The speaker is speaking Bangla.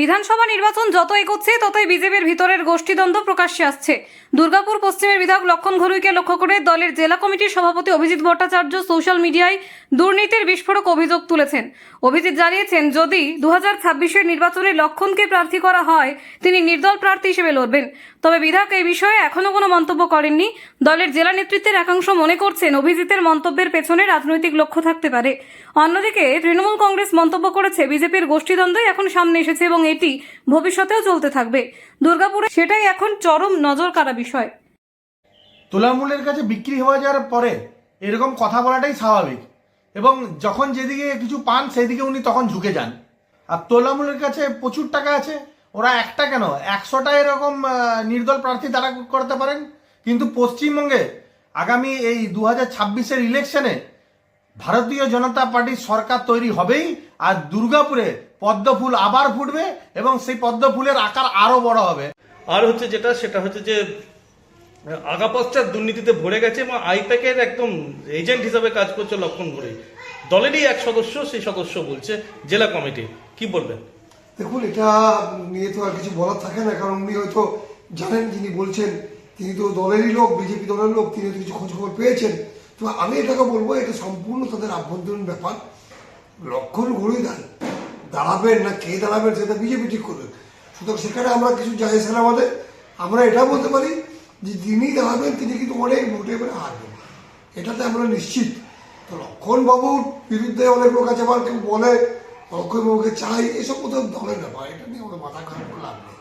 বিধানসভা নির্বাচন যত এগোচ্ছে, ততই বিজেপির ভিতরের গোষ্ঠীদ্বন্দ্ব প্রকাশ্যে আসছে। দুর্গাপুর পশ্চিমের বিধায়ক লক্ষণ ঘরুইকে লক্ষ্য করে দলের জেলা কমিটির সভাপতি অভিজিৎ ভট্টাচার্য সোশ্যাল মিডিয়ায় দুর্নীতির বিস্ফোরক অভিযোগ তুলেছেন। অভিজিৎ জানিয়েছেন, যদি দু হাজার নির্বাচনে লক্ষণকে প্রার্থী করা হয়, তিনি নির্দল প্রার্থী হিসেবে লড়বেন। তবে বিধায়ক এই বিষয়ে এখনও কোনো মন্তব্য করেননি। দলের জেলা নেতৃত্বের একাংশ মনে করছেন, অভিজিতের মন্তব্যের পেছনে রাজনৈতিক লক্ষ্য থাকতে পারে। অন্যদিকে তৃণমূল কংগ্রেস মন্তব্য করেছে, বিজেপির গোষ্ঠীদ্বন্দ্বই এখন সামনে এসেছে এবং এটি ভবিষ্যতেও চলতে থাকবে। দুর্গাপুরে সেটাই এখন চরম নজর কাড়া বিষয়। তোলামূলের কাছে বিক্রি হয়ে যাওয়ার পরে এরকম কথা বলাটাই স্বাভাবিক। এবং যখন যেদিকে কিছু পান সেদিকে উনি তখন ঝুঁকে যান। আর তোলামূলের কাছে প্রচুর টাকা আছে। ওরা একটা কেন? একশোটা এরকম নির্দল প্রার্থী তারা করতে পারেন। কিন্তু পশ্চিমবঙ্গে আগামী এই দু হাজার ছাব্বিশের ইলেকশনে ভারতীয় জনতা পার্টির সরকার তৈরি হবেই আর দুর্গাপুরে পদ্ম ফুল আবার ফুটবে এবং সেই পদ্ম ফুলের আকার আরও বড় হবে। আর হচ্ছে যেটা সেটা হচ্ছে যে আগাপশ্চাৎ দুর্নীতিতে ভরে গেছে এবং আইপ্যাকের একদম এজেন্ট হিসাবে কাজ করছে লক্ষণ ঘুরে দলেরই এক সদস্য সেই সদস্য বলছে জেলা কমিটি কি বলবেন? দেখুন এটা নিয়ে তো আর কিছু বলার থাকে না কারণ উনি হয়তো জানেন যিনি বলছেন তিনি তো দলেরই লোক বিজেপি দলের লোক তিনি তো কিছু খোঁজ খবর পেয়েছেন। তো আমি এটাকে বলব, এটা সম্পূর্ণ তাদের আভ্যন্তরীণ ব্যাপার। লক্ষণ ঘুরে দাঁড় দাঁড়াবেন না, কে দাঁড়াবেন সেটা বিজেপি ঠিক করবে। সুতরাং সেখানে আমরা কিছু যাই আসে আমাদের, আমরা এটা বলতে পারি যে যিনি দাঁড়াবেন, তিনি কিন্তু অনেক ভোটে করে হারবেন। এটাতে আমরা নিশ্চিত। তো লক্ষণ বাবুর বিরুদ্ধে অনেক লোক আছে, আবার কেউ বলে লক্ষণ বাবুকে চাই, এসব কোথাও দলের ব্যাপার, এটা নিয়ে আমাদের মাথা খারাপ লাভ নেই।